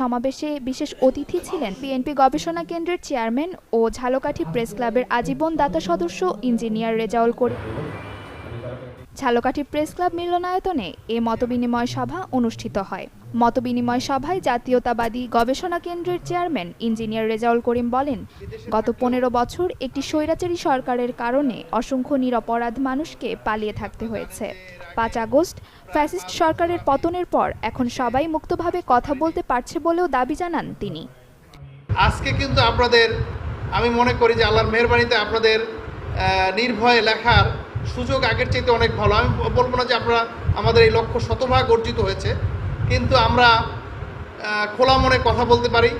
সমাবেশে বিশেষ অতিথি ছিলেন বিএনপি গবেষণা কেন্দ্রের চেয়ারম্যান ও ঝালকাঠি প্রেস ক্লাবের আজীবন দাতা সদস্য engineer Rezaul Karim. Jhalokathi press club মিলনায়তনে এ মতবিনিময় সভা অনুষ্ঠিত হয়। মতবিনিময় সভায় জাতীয়তাবাদী গবেষণা কেন্দ্রের চেয়ারম্যান ইঞ্জিনিয়ার রেজাউল করিম বলেন, গত পনেরো বছর একটি স্বৈরাচারী সরকারের কারণে অসংখ্য নিরপরাধ মানুষকে পালিয়ে থাকতে হয়েছে। পাঁচ আগস্ট, ফ্যাসিস্ট সরকারের পতনের পর এখন সবাই মুক্তভাবে কথা বলতে পারছে বলেও দাবি জানান তিনি। আজকে কিন্তু আপনাদের, আমি মনে করি যে আল্লাহর মেহরবানিতে আপনাদের নির্ভয়ে লেখার সুযোগ আগের চাইতে অনেক ভালো। আমি বলব না যে আমরা আমাদের এই লক্ষ্য শতভাগ অর্জিত হয়েছে, কিন্তু আমরা খোলা মনে কথা বলতে পারি।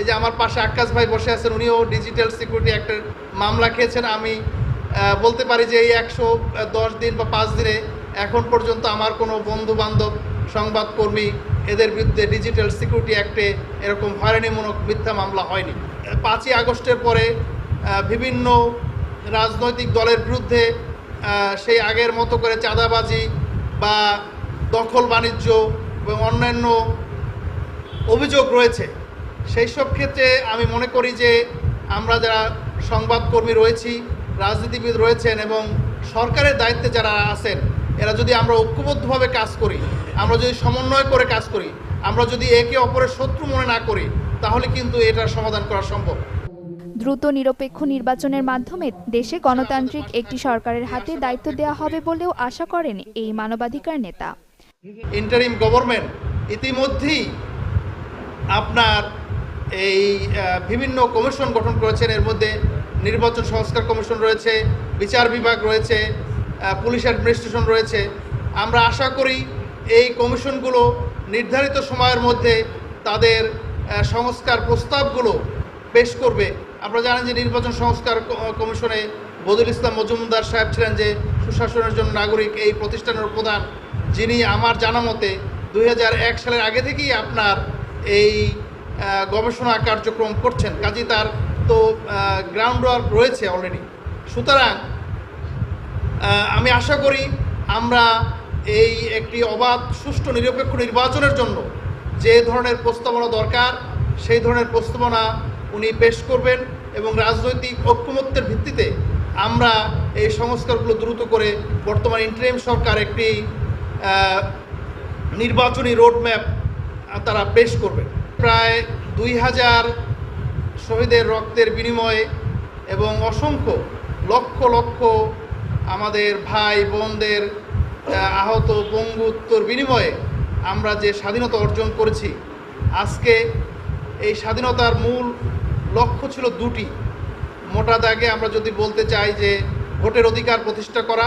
এই যে আমার পাশে আকাশ ভাই বসে আছেন, উনিও ডিজিটাল সিকিউরিটি অ্যাক্টের মামলা খেয়েছেন। আমি বলতে পারি যে এই একশো দশ দিন বা পাঁচ দিনে এখন পর্যন্ত আমার কোনো বন্ধু বান্ধব সংবাদকর্মী এদের বিরুদ্ধে ডিজিটাল সিকিউরিটি অ্যাক্টে এরকম হয়রানিমূলক মিথ্যা মামলা হয়নি। পাঁচই আগস্টের পরে বিভিন্ন রাজনৈতিক দলের বিরুদ্ধে সেই আগের মতো করে চাঁদাবাজি বা দখল বাণিজ্য এবং অন্যান্য অভিযোগ রয়েছে। সেই সব ক্ষেত্রে আমি মনে করি যে আমরা যারা সংবাদকর্মী রয়েছি, রাজনীতিবিদ রয়েছেন এবং সরকারের দায়িত্বে যারা আছেন, এরা যদি আমরা ঐক্যবদ্ধভাবে কাজ করি, আমরা যদি সমন্বয় করে কাজ করি, আমরা যদি একে অপরের শত্রু মনে না করি, তাহলে কিন্তু এটার সমাধান করা সম্ভব। দ্রুত নিরপেক্ষ নির্বাচনের মাধ্যমে দেশে গণতান্ত্রিক একটি সরকারের হাতে দায়িত্ব দেওয়া হবে বলেও আশা করেন এই মানবাধিকার নেতা। ইন্টারিম গভর্নমেন্ট ইতিমধ্যেই আপনার এই বিভিন্ন কমিশন গঠন করেছেন। এর মধ্যে নির্বাচন সংস্কার কমিশন রয়েছে, বিচার বিভাগ রয়েছে পুলিশ অ্যাডমিনিস্ট্রেশন রয়েছে। আমরা আশা করি এই কমিশনগুলো নির্ধারিত সময়ের মধ্যে তাদের সংস্কার প্রস্তাবগুলো পেশ করবে। আপনারা জানেন যে নির্বাচন সংস্কার কমিশনে বদুল ইসলাম মজুমদার সাহেব ছিলেন যে সুশাসনের জন্য নাগরিক, এই প্রতিষ্ঠানের প্রধান। যিনি আমার জানা মতে দুই হাজার এক সালের আগে থেকেই আপনার এই গবেষণা কার্যক্রম করছেন। কাজী তার তো গ্রাউন্ড ওয়ার্ক রয়েছে অলরেডি সুতরাং আমি আশা করি আমরা এই একটি অবাধ, সুষ্ঠু, নিরপেক্ষ নির্বাচনের জন্য যে ধরনের প্রস্তাবনা দরকার, সেই ধরনের প্রস্তাবনা উনি পেশ করবেন। এবং রাজনৈতিক ঐক্যমত্যের ভিত্তিতে আমরা এই সংস্কারগুলো দ্রুত করে বর্তমান ইন্টারিম সরকার একটি নির্বাচনী রোডম্যাপ তারা পেশ করবে। প্রায় দুই হাজার শহীদের রক্তের বিনিময়ে এবং অসংখ্য লক্ষ লক্ষ আমাদের ভাই বোনদের আহত পঙ্গুত্বর বিনিময়ে আমরা যে স্বাধীনতা অর্জন করেছি, আজকে এই স্বাধীনতার মূল লক্ষ্য ছিল দুটি। মোটা দাগে আমরা যদি বলতে চাই যে ভোটের অধিকার প্রতিষ্ঠা করা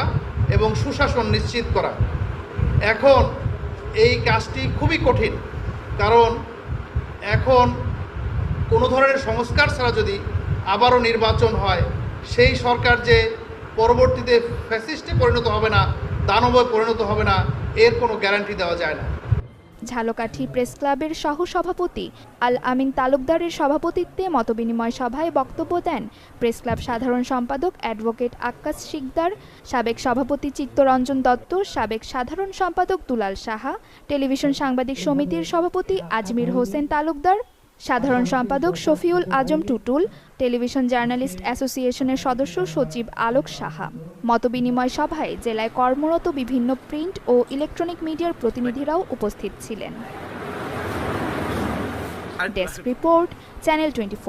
এবং সুশাসন নিশ্চিত করা। এখন এই কাজটি খুবই কঠিন, কারণ এখন কোনো ধরনের সংস্কার ছাড়া যদি আবারও নির্বাচন হয়, সেই সরকার যে পরবর্তীতে ফ্যাসিস্টে পরিণত হবে না, দানবয় পরিণত হবে না, এর কোনো গ্যারান্টি দেওয়া যায় না। ঝালকাঠি প্রেস ক্লাবের সহসভাপতি আল আমিন তালুকদারের সভাপতিত্বে মতবিনিময় সভায় বক্তব্য দেন প্রেস ক্লাব সাধারণ সম্পাদক অ্যাডভোকেট আক্কাস শিকদার, সাবেক সভাপতি চিত্তরঞ্জন দত্ত, সাবেক সাধারণ সম্পাদক দুলাল সাহা, টেলিভিশন সাংবাদিক সমিতির সভাপতি আজমির হোসেন তালুকদার সাধারণ সম্পাদক শফিউল আজম টুটুল টেলিভিশন জার্নালিস্ট অ্যাসোসিয়েশনের সদস্য সচিব আলোক সাহা। মতবিনিময় সভায় জেলায় কর্মরত বিভিন্ন প্রিন্ট ও ইলেকট্রনিক মিডিয়ার প্রতিনিধিরাও উপস্থিত ছিলেন। Desk report channel twenty